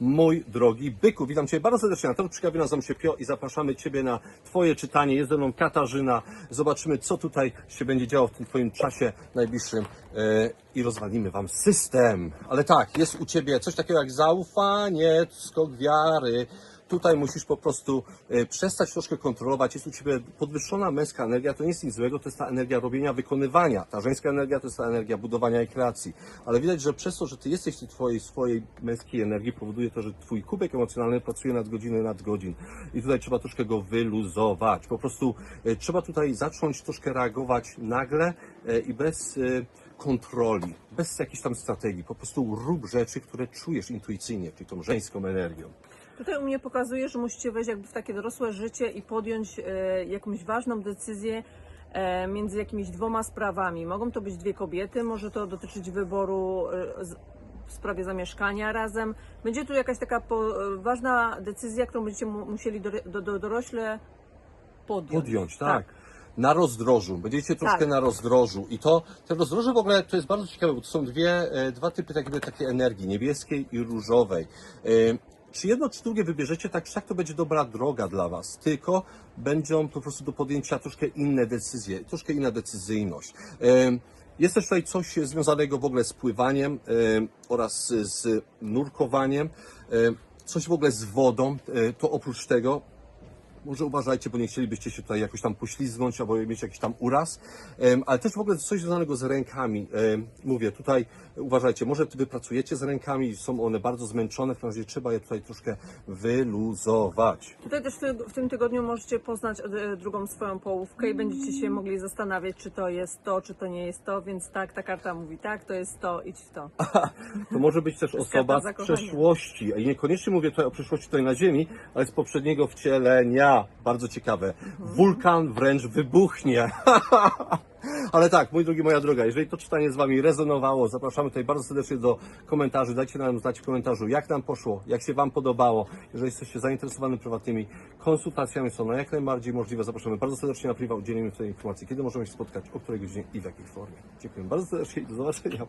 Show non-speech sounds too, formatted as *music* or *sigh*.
Mój drogi byku, witam Cię bardzo serdecznie na Torczyka, nazywam się Pio i zapraszamy Ciebie na Twoje czytanie. Jest ze mną Katarzyna. Zobaczymy, co tutaj się będzie działo w tym Twoim czasie najbliższym e, i rozwalimy Wam system. Ale tak, jest u Ciebie coś takiego jak zaufanie, skok wiary. Tutaj musisz po prostu e, przestać troszkę kontrolować. Jest u Ciebie podwyższona męska energia. To nie jest nic złego, to jest ta energia robienia, wykonywania. Ta żeńska energia to jest ta energia budowania i kreacji. Ale widać, że przez to, że Ty jesteś w tej Twojej swojej męskiej energii, powoduje to, że Twój kubek emocjonalny pracuje nad godziny, nad godzin. I tutaj trzeba troszkę go wyluzować. Po prostu e, trzeba tutaj zacząć troszkę reagować nagle e, i bez kontroli, bez jakiejś tam strategii. Po prostu rób rzeczy, które czujesz intuicyjnie, czyli tą żeńską energią. Tutaj u mnie pokazuje, że musicie wejść jakby w takie dorosłe życie i podjąć e, jakąś ważną decyzję e, między jakimiś dwoma sprawami. Mogą to być dwie kobiety, może to dotyczyć wyboru e, z, w sprawie zamieszkania razem. Będzie tu jakaś taka po, ważna decyzja, którą będziecie mu, musieli do, do, do, dorośle podjąć. Podjąć, tak. Na rozdrożu. Będziecie troszkę Tak. na rozdrożu. I to, te rozdroże w ogóle to jest bardzo ciekawe, bo to są dwie, dwa typy takiej, takiej energii, niebieskiej i różowej. Czy jedno, czy drugie wybierzecie, tak tak to będzie dobra droga dla Was. Tylko będą po prostu do podjęcia troszkę inne decyzje, troszkę inna decyzyjność. Jest też tutaj coś związanego w ogóle z pływaniem oraz z nurkowaniem. Coś w ogóle z wodą. E, To oprócz tego może uważajcie, bo nie chcielibyście się tutaj jakoś tam poślizgnąć albo mieć jakiś tam uraz, ale też w ogóle coś związanego z rękami. Mówię, tutaj uważajcie, może wy pracujecie z rękami, są one bardzo zmęczone, w razie trzeba je tutaj troszkę wyluzować. Tutaj też w ty- w tym tygodniu możecie poznać e, drugą swoją połówkę i będziecie się mogli zastanawiać, czy to jest to, czy to nie jest to, więc tak, ta karta mówi tak, to jest to, idź w to. *laughs* To może być też osoba z przeszłości. I niekoniecznie mówię tutaj o przeszłości tutaj na Ziemi, ale z poprzedniego wcielenia. Bardzo ciekawe. Wulkan wręcz wybuchnie. *laughs* Ale tak, mój drogi, moja droga, jeżeli to czytanie z Wami rezonowało, zapraszamy tutaj bardzo serdecznie do komentarzy. Dajcie nam znać w komentarzu, jak nam poszło, jak się Wam podobało. Jeżeli jesteście zainteresowani prywatnymi konsultacjami, są one jak najbardziej możliwe. Zapraszamy bardzo serdecznie na priwa, udzielimy tutaj informacji, kiedy możemy się spotkać, o której godzinie i w jakiej formie. Dziękuję bardzo serdecznie i do zobaczenia.